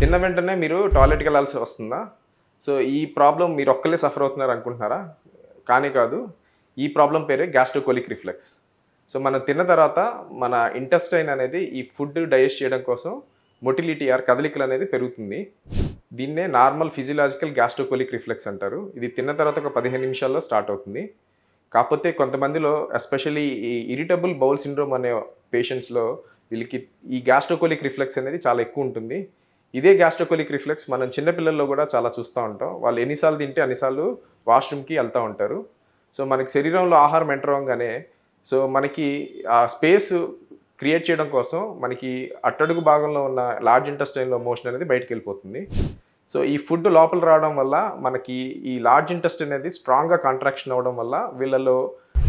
తిన్న వెంటనే మీరు టాయిలెట్కి వెళ్ళాల్సి వస్తుందా? సో ఈ ప్రాబ్లం మీరు ఒక్కలే సఫర్ అవుతున్నారు అనుకుంటున్నారా? కానీ కాదు ఈ ప్రాబ్లం పేరే గ్యాస్ట్రోకోలిక్ రిఫ్లెక్స్ సో మనం తిన్న తర్వాత మన ఇంటెస్టైన్ అనేది ఈ ఫుడ్ డైజెస్ట్ చేయడం కోసం మొటిలిటీ ఆర్ కదలికలు అనేది పెరుగుతుంది. దీన్నే నార్మల్ ఫిజియలాజికల్ గ్యాస్ట్రోకోలిక్ రిఫ్లెక్స్ అంటారు. ఇది తిన్న తర్వాత ఒక పదిహేను నిమిషాల్లో స్టార్ట్ అవుతుంది. కాకపోతే కొంతమందిలో ఎస్పెషల్లీ ఈ ఇరిటబుల్ బౌల్ సిండ్రోమ్ అనే పేషెంట్స్లో వీళ్ళకి ఈ గ్యాస్ట్రోకోలిక్ రిఫ్లెక్స్ అనేది చాలా ఎక్కువ ఉంటుంది. ఇదే గ్యాస్ట్రోకోలిక్ రిఫ్లెక్స్ మనం చిన్నపిల్లల్లో కూడా చాలా చూస్తూ ఉంటాం. వాళ్ళు ఎన్నిసార్లు తింటే అన్నిసార్లు వాష్రూమ్కి వెళ్తూ ఉంటారు. సో మనకి శరీరంలో ఆహారం ఎంటర్ అవ్వగానే సో మనకి ఆ స్పేస్ క్రియేట్ చేయడం కోసం మనకి అట్టడుగు భాగంలో ఉన్న లార్జ్ ఇంటెస్టైన్లో మోషన్ అనేది బయటకు వెళ్ళిపోతుంది. సో ఈ ఫుడ్ లోపల రావడం వల్ల మనకి ఈ లార్జ్ ఇంటెస్ట్ అనేది స్ట్రాంగ్గా కాంట్రాక్షన్ అవ్వడం వల్ల వీళ్ళలో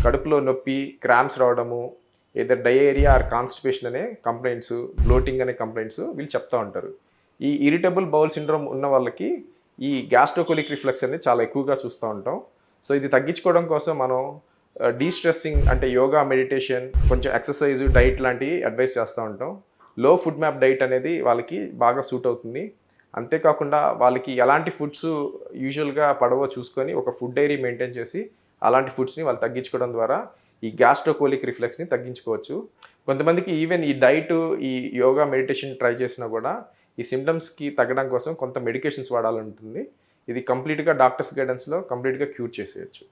కడుపులో నొప్పి క్రామ్స్ రావడము ఏదో డయేరియా ఆర్ కాన్స్టిపేషన్ అనే కంప్లైంట్స్ బ్లోటింగ్ అనే కంప్లైంట్స్ వీళ్ళు చెప్తూ ఉంటారు. ఈ ఇరిటబుల్ బౌల్ సిండ్రోమ్ ఉన్న వాళ్ళకి ఈ గ్యాస్ట్రోకోలిక్ రిఫ్లెక్స్ అనేది చాలా ఎక్కువగా చూస్తూ ఉంటాం. సో ఇది తగ్గించుకోవడం కోసం మనం uh, డీస్ట్రెస్సింగ్ అంటే యోగా మెడిటేషన్ కొంచెం ఎక్సర్సైజ్ డైట్ లాంటివి అడ్వైస్ చేస్తూ ఉంటాం. లో ఫుడ్ మ్యాప్ డైట్ అనేది వాళ్ళకి బాగా సూట్ అవుతుంది. అంతేకాకుండా వాళ్ళకి ఎలాంటి ఫుడ్స్ యూజువల్గా పడవో చూసుకొని ఒక ఫుడ్ డైరీ మెయింటైన్ చేసి అలాంటి ఫుడ్స్ని వాళ్ళు తగ్గించుకోవడం ద్వారా ఈ గ్యాస్ట్రోకోలిక్ రిఫ్లెక్స్ని తగ్గించుకోవచ్చు. కొంతమందికి ఈవెన్ ఈ డైట్ ఈ యోగా మెడిటేషన్ ట్రై చేసినా కూడా ఈ సిమ్టమ్స్కి తగ్గడం కోసం కొంత మెడికేషన్స్ వాడాలంటుంది. ఇది కంప్లీట్గా డాక్టర్స్ గైడెన్స్లో కంప్లీట్గా క్యూర్ చేసేయచ్చు.